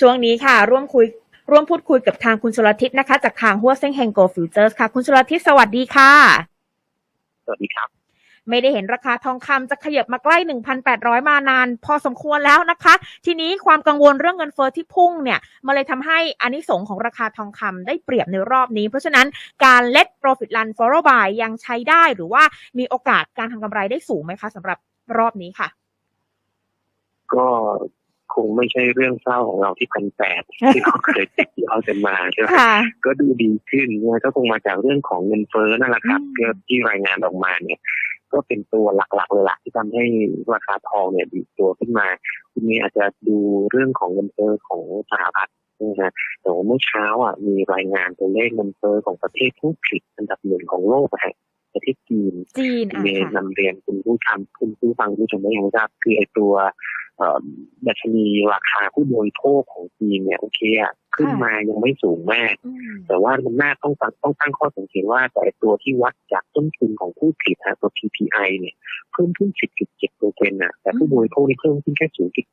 ช่วงนี้ค่ะ ร่วมคุยร่วมพูดคุยกับทางคุณชลทิศนะคะ จากทางหัวเซ็งเฮงโกฟิวเจอร์สค่ะ คุณชลทิศสวัสดีค่ะ สวัสดีครับ ไม่ได้เห็นราคาทองคำจะขยับมาใกล้ 1,800 มานาน พอสมควรแล้วนะคะ ทีนี้ความกังวลเรื่องเงินเฟอ้อที่พุ่งเนี่ยมาเลยทำให้อานิสงส์ของราคาทองคำได้เปรียบในรอบนี้ เพราะฉะนั้นการ let profit run follow by ยังใช้ได้หรือว่ามีโอกาสการทำกำไรได้สูงไหมคะสำหรับรอบนี้ค่ะ ก็ คงไม่ใช่เรื่องเศร้าของเราที่พันแปดที่เราเคยติดยอดกันมาใช่ไหมค่ะก็ดูดีขึ้นเนี่ยก็คงมาจากเรื่องของเงินเฟ้อนั่นแหละครับอืมก็ที่รายงานออกมาเนี่ยก็เป็นตัวหลักๆเลยล่ะที่ทำให้ราคาทองเนี่ยดีดตัวขึ้นมาคุณนี้อาจจะดูเรื่องของเงินเฟ้อของสหรัฐนะฮะแต่ว่าเมื่อเช้าอะมีรายงานตัวเลขเงินเฟ้อของประเทศผู้ผลิตอันดับหนึ่งของโลกอะฮะประเทศจีนจีนคุณอะเมย์ค่ะนำเรียนคุณผู้ทำคุณผู้ฟังผู้ชมได้ยังทราบคือไอตัวเอ่อ ดัชนีราคาผู้บริโภคของจีนเนี่ยโอเคอะขึ้นมายังไม่สูงมากอืมแต่ว่ามันน่าต้องตั้งต้องตั้งข้อสังเกตว่าแต่ไอ้ตัวที่วัดจากต้นทุนของผู้ผลิตฮะตัว PPI เนี่ยเพิ่มขึ้น 10.7เปอร์เซ็นต์ะแต่ผู้บริโภคนี่เพิ่มขึ้นแค่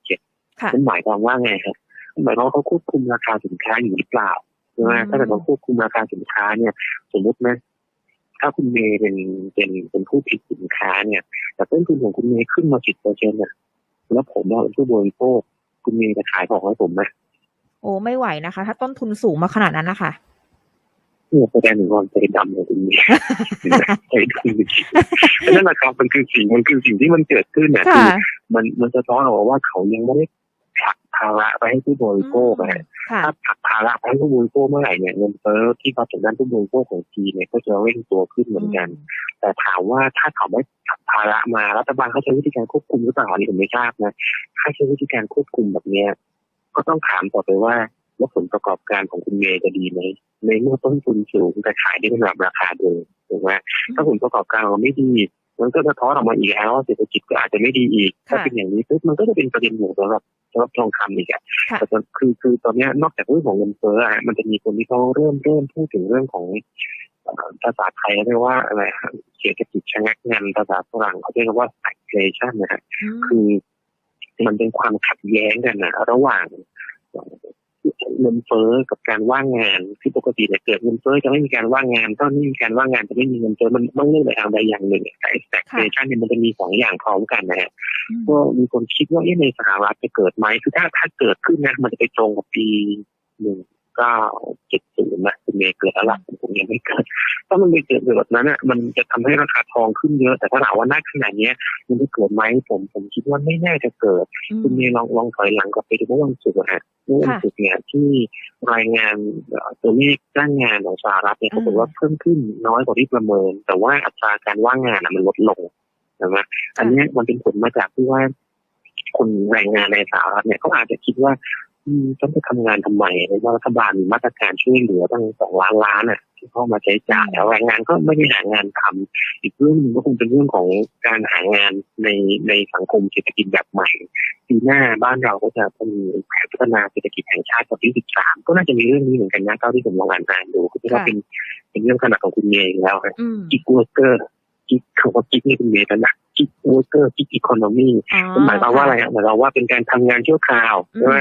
0.7ค่ะมันหมายความว่าไงฮะมันหมายความว่าเขาควบคุมราคาสินค้าอยู่หรือเปล่าใช่ไหมอืมถ้าเกิดเราควบคุมราคาสินค้าเนี่ย สมมตินะถ้าคุณเมย์เป็นเป็นเป็นผู้ผลิตสินค้าเนี่ย แต่ต้นทุนของคุณเมย์ขึ้นมา 10เปอร์เซ็นต์ะ แล้วผมว่าเป็นผู้บริโภคคุณเมย์จะขายของให้ผมไหมโอ้ไม่ไหวนะคะ ถ้าต้นทุนสูงมาขนาดนั้นนะคะเนี่ยแสดงถึงความใจดำของคุณเมย์ใจดำจริงๆนั่นแหละครับมันคือสิ่งมันคือสิ่งที่มันเกิดขึ้นเนี่ยคือค่ะมันมันจะท้อนออกมาว่าเขายังไม่ได้ ผลักภาระไปให้ผู้บริโภคนะฮะค่ะถ้าผลักภาระไปให้ผู้บริโภคเมื่อไหร่เนี่ยเงินเฟ้อที่มาถึงด้านผู้บริโภคของจีนเนี่ยก็จะเร่งตัวขึ้นเหมือนกัน แต่ถามว่าถ้าเขาไม่ผลักภาระมารัฐบาลเขาใช้วิธีการควบคุมหรือเปล่าอันนี้ผมไม่ทราบนะถ้าใช้วิธีการควบคุมแบบเนี้ยก็ต้องถามต่อไปว่าแล้วผลประกอบการของคุณเมย์จะดีไหมในเมื่อต้นทุนสูงแต่ขายได้ในระดับราคาเดิมถูกไหมถ้าผลประกอบการเราไม่ดีมันก็จะท้อนออกมาอีกแล้วว่าเศรษฐกิจก็อาจจะไม่ดีอีก ถ้าเป็นอย่างนี้ปุ๊บมันก็จะเป็นประเด็นบวกสำหรับสำหรับทองคำอีกอะค่ะแต่ตอนคือคือตอนเนี้ยนอกจากเรื่องของเงินเฟ้ออะมันจะมีคนที่เขาเริ่มเริ่มพูดถึงเรื่องของเอ่อภาษาไทยเรียกว่าอะไรฮะเศรษฐกิจชะงักงันภาษาฝรั่งเขาเรียกว่า stagflation นะฮะอืมคือมันเป็นความขัดแย้งกันนะระหว่าง เงินเฟ้อกับการว่างงานที่ปกติเนี่ยเกิดเงินเฟ้อจะไม่มีการว่างงานถ้าไม่มีการว่างงานจะไม่มีเงินเฟ้อมันต้องเลือกอย่างใดอย่างหนึ่งแต่ stagflation เนี่ยมันจะมีสองอย่างพร้อมกันนะฮะก็มีคนคิดว่าเอ๊ะในสหรัฐจะเกิดไหมคือถ้าถ้าเกิดขึ้นนะมันจะไปตรงกับปีหนึ่งเก้าเจ็ดศูนย์นะคุณเมย์เกิดแล้วล่ะผมยังไม่เกิดถ้ามันไปเกิดแบบนั้นอะมันจะทำให้ราคาทองขึ้นเยอะ แต่ถ้าถามว่าณขณะเนี้ยมันจะเกิดไหมผมผมคิดว่าไม่น่าจะเกิด คุณเมย์ลองลองถอยหลังกลับไปดูเมื่อวันศุกร์อะฮะเมื่อวันศุกร์เนี่ยที่รายงานเอ่อตัวเลขจ้างงานของสหรัฐเนี่ยเขาบอกว่าเพิ่มขึ้นน้อยกว่าที่ประเมิน แต่ว่าอัตราการว่างงานอะมันลดลงนะอันเนี้ยมันเป็นผลมาจากที่ว่าคนแรงงานในสหรัฐเนี่ยเขาอาจจะคิดว่า อืมฉันจะทำงานทำไมในเมื่อรัฐบาลมีมาตรการช่วยเหลือตั้งสองล้านล้านอะที่เข้ามาใช้จ่ายแล้วแรงงานก็ไม่ได้หางานทำอีกเรื่องหนึงก็คงเป็นเรื่องของการหางานในในสังคมเศรษฐกิจแบบใหม่ปีหน้าบ้านเราก็จะมีแผนพัฒนาเศรษฐกิจแห่งชาติปีที่13ก็น่าจะมีเรื่องนี้เหมือนกันนะเท่าที่ผมลองอ่านอ่านดูก็คิดว่าเป็นเป็นเรื่องขนาดของคุณเมย์อยู่แล้วครับอืมกิ๊กเวอร์เกอร์ กิ๊กคำว่ากิ๊กนี่เป็นเมย์นะกิ๊กเวอร์เกอร์กิ๊กอีโคโนมีอ๋อหมายความว่าอะไรอะหมายความว่าเป็นการทำงานชั่วคราวอืมใช่ไหม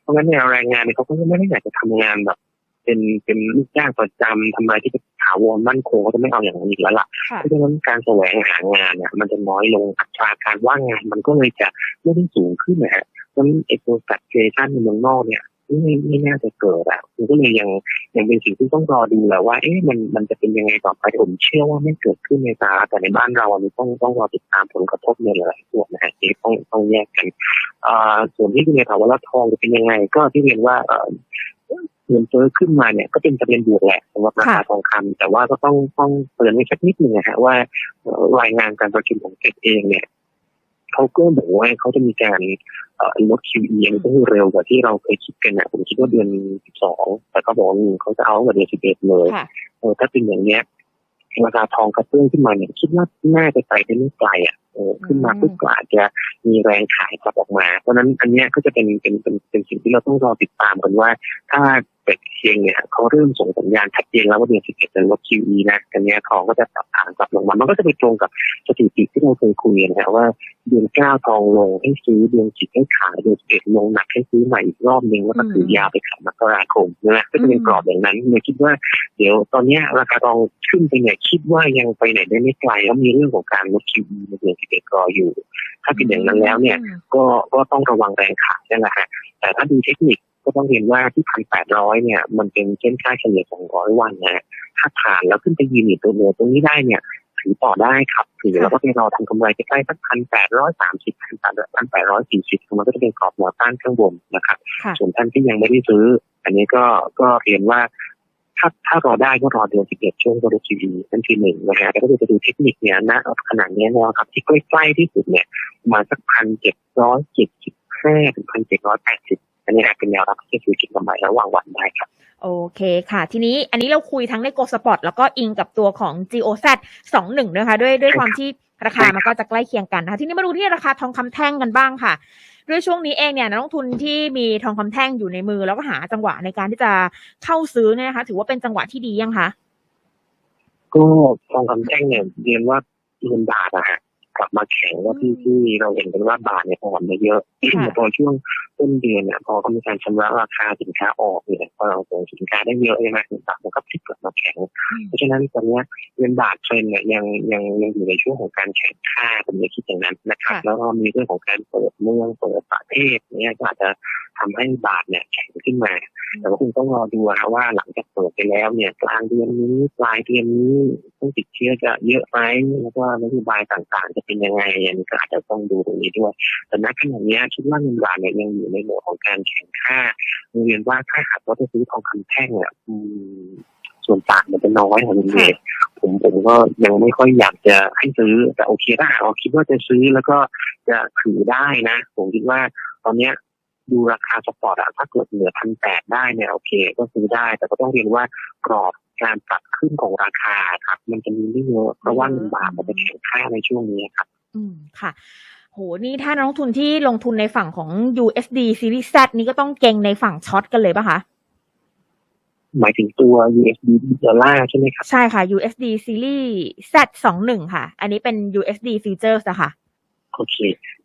เพราะงั้นเนี่ยแรงงานเนี่ยเขาก็ไม่ได้อยากจะทำงานแบบ เป็นเป็นลูกจ้างประจำทำอะไรที่เป็นถาวรมั่นคงเขาจะไม่เอาอย่างนั้นอีกแล้วล่ะค่ะเพราะฉะนั้นการแสวงหางานเนี่ยมันจะน้อยลงอัตราการว่างงาน มันก็เลยจะไม่ได้สูงขึ้นนะฮะเพราะฉะนั้นไอ้ตัวสัตว์เชันในเมืองนอกเนี่ย ไม่ไม่น่าจะเกิดอะมันก็เลยยังยังเป็นสิ่งที่ต้องรอดูแหละว่า เอ๊ะมันมันจะเป็นยังไงต่อไปผมเชื่อว่าไม่เกิดขึ้นในสหรัฐแต่ในบ้านเราอันนี้ต้องต้องรอติดตามผลกระทบในหลายๆส่วนนะฮะที่ต้องต้องแยกกันอ่าส่วนที่คุณเรียนถามว่าแล้วทองจะเป็นยังไง ก็ที่เรียนว่าเอ่อเงินเฟ้อขึ้นมาเนี่ยก็เป็นประเด็นบวกแหละสำหรับราคาค่ะทองคำแต่ว่าก็ต้องต้องเตือนไว้สักนิดหนึ่งนะฮะว่าเอ่อรายงานการประชุมของเฟดเองเนี่ย เขาก็บอกว่าเขาจะมีการเอ่อลด QE อันนี้ก็คือเร็วกว่าที่เราเคยคิดกันนะผมคิดว่าเดือน 12 แต่ก็บอกว่าเขาจะเอาตั้งแต่เดือน 11 เลยค่ะเออถ้าเป็นอย่างเนี้ยราคาทองกระเตื้องขึ้นมาเนี่ยคิดว่าน่าจะไปได้ไม่ไกลอะเออขึ้นมาปุ๊บก็อาจจะมีแรงขายกลับออกมา เพราะฉะนั้นอันเนี้ยก็จะเป็นเป็นเป็นเป็นสิ่งที่เราต้องรอติดตามกันว่า ถ้า เป็ดเองเนี่ยเขาเริ่มส่งสัญญาณชัดเจนแล้วว่าเดือน11จะลด QE นะกันเนี้ยทองก็จะปรับฐานกลับลงมา มันก็จะไปตรงกับสถิติที่เราเคยคุยกันนะว่าเดือนเก้าทองลงให้ซื้อเดือนสิบให้ขายเดือนสิบเอ็ดลงหนักให้ซื้อใหม่อีกรอบนึงแล้วก็ถือยาวไปขายมกราคมนะก็จะเป็นกรอบอย่างนั้นเลยคิดว่าเดี๋ยวตอนเนี้ยราคาทองขึ้นไปเนี่ยคิดว่ายังไปไหนได้ไม่ไกลแล้วมีเรื่องของการลด QE ในเดือนสิบเอ็ดรออยู่ ถ้าเป็นอย่างนั้นแล้วเนี่ยก็ก็ต้องระวังแรงขายนั่นแหละฮะแต่ถ้าดูเทคนิค ก็ต้องเรียนว่าที่พันแปดร้อยเนี่ย มันเป็นเส้นค่าเฉลี่ยสองร้อยวันนะฮะถ้าผ่านแล้วขึ้นไปยืนอยู่ตัวเหนือตรงนี้ได้เนี่ยถือต่อได้ครับถือแล้วก็ไปรอทำกำไรใกล้ๆสักพันแปดร้อยสามสิบพันแปดพันแปดร้อยสี่สิบมันก็จะเป็นกรอบแนวต้านข้างบนนะครับค่ะส่วนท่านที่ยังไม่ได้ซื้อ อันนี้ก็ก็เรียนว่าถ้าถ้ารอได้ก็รอเดือนสิบเอ็ดช่วงตัวทีวีนั่นคือหนึ่งนะฮะแล้วก็จะดูเทคนิคเนี่ยนะขนาดนี้นะครับที่ใกล้ๆที่สุดเนี่ยประมาณสักพันเจ็ดร้อยเจ็ดสิบห้าถึงพันเจ็ดร้อยแปดสิบ อันนี้อาจเป็นแนวรับที่จะซื้อกินกำไรระหว่างวันได้ครับโอเคค่ะ ทีนี้อันนี้เราคุยทั้งในโกสปอร์ตแล้วก็อิงกับตัวของ GOZ 21นะคะด้วยด้วยความที่ราคามันก็จะใกล้เคียงกันนะคะทีนี้มาดูที่ราคาทองคำแท่งกันบ้างค่ะ ด้วยช่วงนี้เองเนี่ยนักลงทุนที่มีทองคำแท่งอยู่ในมือ แล้วก็หาจังหวะในการที่จะเข้าซื้อเนี่ยนะคะ ถือว่าเป็นจังหวะที่ดียังคะก็ทองคำแท่งเนี่ยเรียนว่าเงินบาทอะฮะ กลับมาแข็งว่าที่ที่เราเห็นกันว่าบาทเนี่ยอ่อนไปเยอะค่ะแต่พอช่วงต้นเดือนเนี่ยพอเขามีการชำระราคาสินค้าออกเนี่ยพอเราส่งสินค้าได้เยอะใช่ไหมเงินบาทมันก็พลิกกลับมาแข็ง เพราะฉะนั้นตอนเนี้ยเงินบาทเทรนด์เนี่ยยังยังยังอยู่ในช่วงของการแข่งค่าผมเลยคิดอย่างนั้นนะครับค่ะแล้วก็มีเรื่องของการเปิดเมืองเปิดประเทศเนี่ยก็อาจจะทำให้บาทเนี่ยแข็งขึ้นมา แต่ว่าคุณต้องรอดูนะว่าหลังจากเปิดไปแล้วเนี่ยกลางเดือนนี้ปลายเดือนนี้ผู้ติดเชื้อจะเยอะไหมแล้วก็นโยบายต่างๆจะเป็นยังไงอันนี้ก็อาจจะต้องดูตรงนี้ด้วย แต่ณขณะนี้คิดว่าเงินบาทเนี่ยยังอยู่ในโหมดของการแข่งค่าเรียนว่าถ้าหากว่าจะซื้อทองคำแท่งเนี่ยส่วนต่างมันจะน้อยของเงินเยผมผมก็ยังไม่ค่อยอยากจะให้ซื้อแต่โอเคถ้าเราคิดว่าจะซื้อแล้วก็จะถือได้นะ ผมคิดว่าตอนเนี้ยดูราคาสปอร์ตอะถ้าเกิดเหนือพันแปดได้เนี่ยโอเค ก็ซื้อได้ แต่ก็ต้องเรียนว่ากรอบ การปรับขึ้นของราคาครับ มันจะมีไม่เยอะเพราะว่าเงินบาทมันจะแข็งค่าในช่วงนี้ครับ อืมค่ะโหนี่ถ้านักลงทุนที่ลงทุนในฝั่งของ USD Series Z นี่ก็ต้องเก่งในฝั่งช็อตกันเลยปะคะหมายถึงตัว USD ดอลลาร์ใช่ไหมครับ ใช่ค่ะ USD Series Z 21ค่ะ อันนี้เป็น USD Futures อะค่ะ โอเค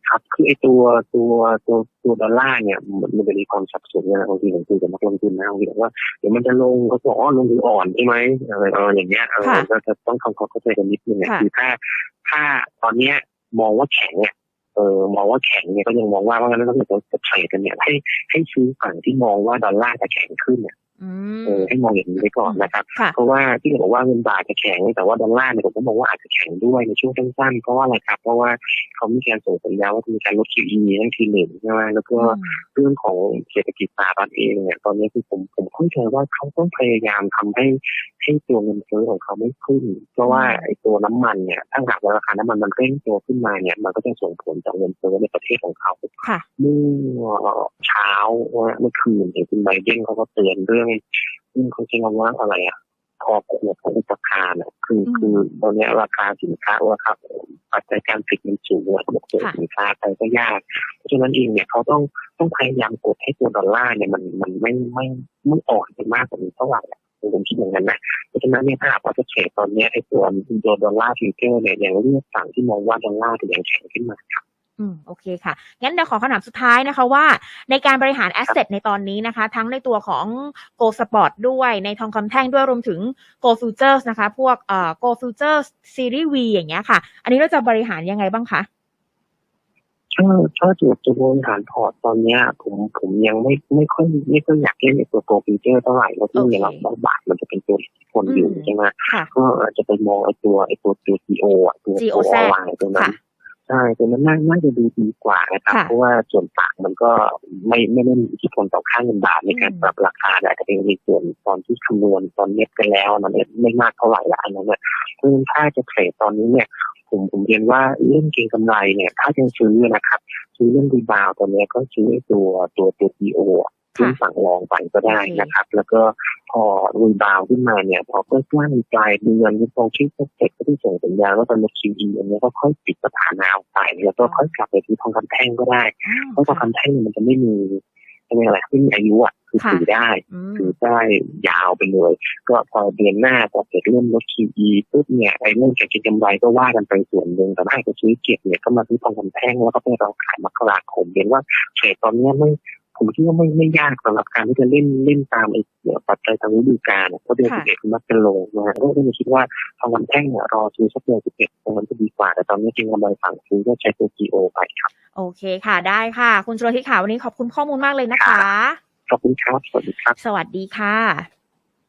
ครับคือไอตัวตัวตัวตัวดอลลาร์เนี่ยมันมันจะมีความสับสนนะบางทีผมคุยกับนักลงทุนนะบางทีบอกว่าเดี๋ยวมันจะลงเขาบอกอ๋อลงหรืออ่อนใช่ไหมเออเอออย่างเงี้ยเออค่ะก็จะต้องทำความเข้าใจกันนิดนึงนะค่ะคือถ้าถ้าตอนเนี้ยมองว่าแข็งเนี่ยเออมองว่าแข็งเนี่ยก็ยังมองว่าว่างั้นถ้าเกิดจะเทรดกันเนี่ยให้ให้ซื้อฝั่งที่มองว่าดอลลาร์จะแข็งขึ้นเนี่ยอืมเออ ให้มองอย่างนี้ไว้ก่อนนะครับค่ะเพราะว่าที่เราบอกว่าเงินบาทจะแข็ง แต่ว่าดอลลาร์เนี่ยผมก็มองว่าอาจจะแข็งด้วยในช่วงสั้นๆเพราะว่าอะไรครับ เพราะว่าเขามีการส่งสัญญาณว่าจะมีการลด QE ทั้งทีหนึ่งใช่ไหมแล้วก็เรื่องของเศรษฐกิจสหรัฐเองเนี่ยตอนนี้คือผมผมเข้าใจว่าเขาต้องพยายามทำให้ ให้ตัวเงินเฟ้อของเขาไม่ขึ้น เพราะว่าไอ้ตัวน้ำมันเนี่ยถ้าหากว่าราคาน้ำมันมันเร่งตัวขึ้นมาเนี่ย มันก็จะส่งผลต่อเงินเฟ้อในประเทศของเขาค่ะเมื่อเช้าเมื่อคืนเห็นคุณไบเดนเขาก็เตือนเรื่องเรื่องเขาใช้คำว่าอะไรอะคอขวดของอุปทานอะคืออืมคือตอนเนี้ยราคาสินค้าราคาปัจจัยการผลิตมันสูงอะบอกเจอค่ะสินค้าไปก็ยาก เพราะฉะนั้นเองเนี่ยเขาต้องต้องพยายามกดให้ตัวดอลลาร์เนี่ยมันมันไม่ไม่ไม่อ่อนไปมากกว่านี้เท่าไหร่อะ ผมคิดอย่างนั้นนะเพราะฉะนั้นเนี่ยถ้าหากว่าจะเทรดตอนนี้ไอ้ตัวตัวดอลลาร์ฟิวเจอร์เนี่ยยังเลือกฝั่งที่มองว่าดอลลาร์จะยังแข็งขึ้นมาครับอืมโอเคค่ะ งั้นเดี๋ยวขอคำถามสุดท้ายนะคะว่า ในการบริหารแอสเซทในตอนนี้นะคะ ทั้งในตัวของ Go Sport ด้วยในทองคำแท่งด้วยรวมถึง Go Futures นะคะ พวกเอ่อ Go Futures Series V อย่างเงี้ยค่ะ อันนี้เราจะบริหารยังไงบ้างคะ ถ้าถ้าจุดตัวบริหารพอร์ตตอนเนี้ย ผมผมยังไม่ไม่ค่อยไม่ค่อยอยากเล่นในตัวโปรฟิวเจอร์เท่าไหร่เพราะที่โอเคเราเราบาทมันจะเป็นตัวอิทธิพลอยู่อืมใช่ไหมค่ะก็อาจจะไปมองไอ้ตัวไอ้ตัวตัว GO อะตัวตัว GOZ ออนไลน์ตัวนั้นค่ะใช่ตัวนั้นน่าน่าจะดูดีกว่านะครับค่ะเพราะว่าส่วนต่างมันก็ไม่ไม่ได้มีอิทธิพลต่อค่าเงินบาทในการอืมปรับราคาแต่อาจจะเป็นในส่วนตอนที่คำนวณตอนเน็ตกันแล้วอันนั้นไม่มากเท่าไหร่ละอันนั้นเนี่ยคือถ้าจะเทรดตอนนี้เนี่ย ผมผมเรียนว่าเรื่องเก็งกำไรเนี่ย ถ้าจะซื้อนะครับ ซื้อเรื่องรีบาวด์ตัวเนี้ยก็ซื้อไอ้ตัวตัวตัว TO อะซื้อสั่งรองไปก็ได้นะครับ แล้วก็พอรีบาวด์ขึ้นมาเนี่ย พอใกล้ๆปลายเดือนที่ตรงชื่อเซ็ตก็ที่ส่งสัญญาณว่าจะลด QE อันนี้ก็ค่อยปิดสถานะออกไป แล้วก็ค่อยกลับไปซื้อทองคำแท่งก็ได้อ่าเพราะทองคำแท่งเนี่ยมันจะไม่มี เรียกอะไรไม่มีอายุอะคือค่ะถือได้อืมถือได้ยาวไปเลย ก็พอเดือนหน้าพอเกิดเริ่มลด QE ปุ๊บเนี่ยไอ้เรื่องการเก็งกำไรก็ว่ากันไปส่วนหนึ่งแต่ถ้าจะซื้อเก็บเนี่ยก็มาซื้อทองคำแท่งแล้วก็ไปรอขายมกราคมเห็นว่าเทรดตอนเนี้ยไม่ ผมคิดว่าไม่ไม่ยากสำหรับการที่จะเล่นเล่นตามไอ้ปัจจัยทางฤดูกาลเพราะเดือนค่ะสิบเอ็ดมันมักจะลงนะฮะก็เลยคิดว่าทองคำแท่งเนี่ยรอซื้อสักเดือนสิบเอ็ดตรงนั้นจะดีกว่า แต่ตอนนี้จริงกำไรฝั่งซื้อก็ใช้ตัว GO ไปครับ โอเคค่ะได้ค่ะ คุณจุลทิศค่ะวันนี้ขอบคุณข้อมูลมากเลยนะคะ ขอบคุณครับ สวัสดีครับ สวัสดีค่ะ